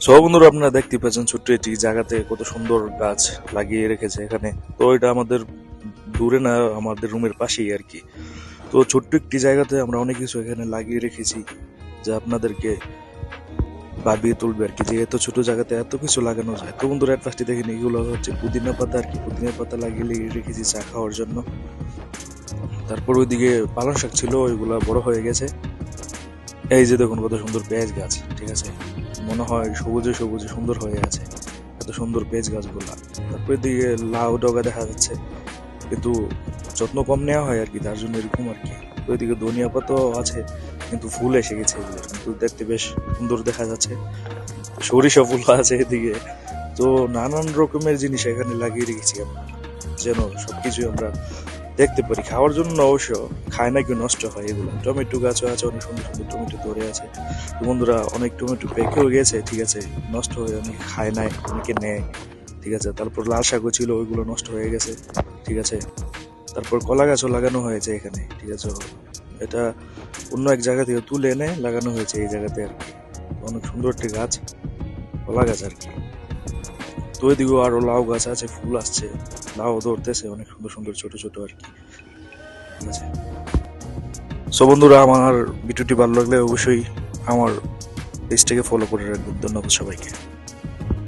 সব বন্ধুরা, আপনারা দেখতে পাচ্ছেন ছোট্ট একটি জায়গাতে কত সুন্দর গাছ লাগিয়ে রেখেছে এখানে। তো এটা আমাদের দূরে না, আমাদের রুমের পাশেই আর কি। তো ছোট্ট একটি জায়গাতে আমরা অনেক কিছু এখানে লাগিয়ে রেখেছি, যা আপনাদেরকে ভাবিয়ে তুলবে আর কি। যে এত ছোট জায়গাতে এত কিছু লাগানো যায়, তো বন্ধুরা ফার্স্টে দেখেন এগুলো হচ্ছে পুদিনা পাতা আর কি। পুদিনা পাতা লাগিয়ে লে- রেখেছি চা খাওয়ার জন্য। তারপর ওইদিকে পালং শাক ছিল, ওইগুলা বড় হয়ে গেছে। এই যে দেখুন কত সুন্দর পেঁয়াজ গাছ, ঠিক আছে? মনে হয় সবুজে সবুজে সুন্দর হয়ে আছে, এত সুন্দর পেঁয়াজ গাছগুলা। তারপর দিকে লাউ ডগা দেখা যাচ্ছে, কিন্তু যত্ন কম নেওয়া হয় আর কি, তার জন্য এরকম আর কি। ওইদিকে ধনিয়া পাতাও আছে, কিন্তু ফুল এসে গেছে এগুলো, কিন্তু দেখতে বেশ সুন্দর দেখা যাচ্ছে। সরিষা ফুল আছে এদিকে। তো নানান রকমের জিনিস এখানে লাগিয়ে রেখেছি আমরা, যেন সবকিছু আমরা দেখতে পারি, খাওয়ার জন্য অবশ্য খায় না, কেউ নষ্ট হয় এগুলো। টমেটো গাছও আছে, অনেক সুন্দর সুন্দর টমেটো ধরে আছে। বন্ধুরা, অনেক টমেটো পেকেও গেছে, ঠিক আছে? নষ্ট হয়ে অনেকে খায় নাই, অনেকে নেয়, ঠিক আছে? তারপর লাল শাকও ছিল, ওইগুলো নষ্ট হয়ে গেছে, ঠিক আছে? তারপর কলা গাছও লাগানো হয়েছে এখানে, ঠিক আছে? এটা অন্য এক জায়গা থেকে তুলে এনে লাগানো হয়েছে এই জায়গাতে আর অনেক সুন্দর একটি গাছ, কলা গাছ আর কি। তো ওইদিকেও আরও লাউ গাছ আছে, ফুল আসছে। লাউ দৌড়তেছে, অনেক সুন্দর সুন্দর ছোট ছোট আর কি। সো বন্ধুরা, আমার ভিডিওটি ভালো লাগলে অবশ্যই আমার পেজটাকে ফলো করে রাখবেন। ধন্যবাদ সবাইকে।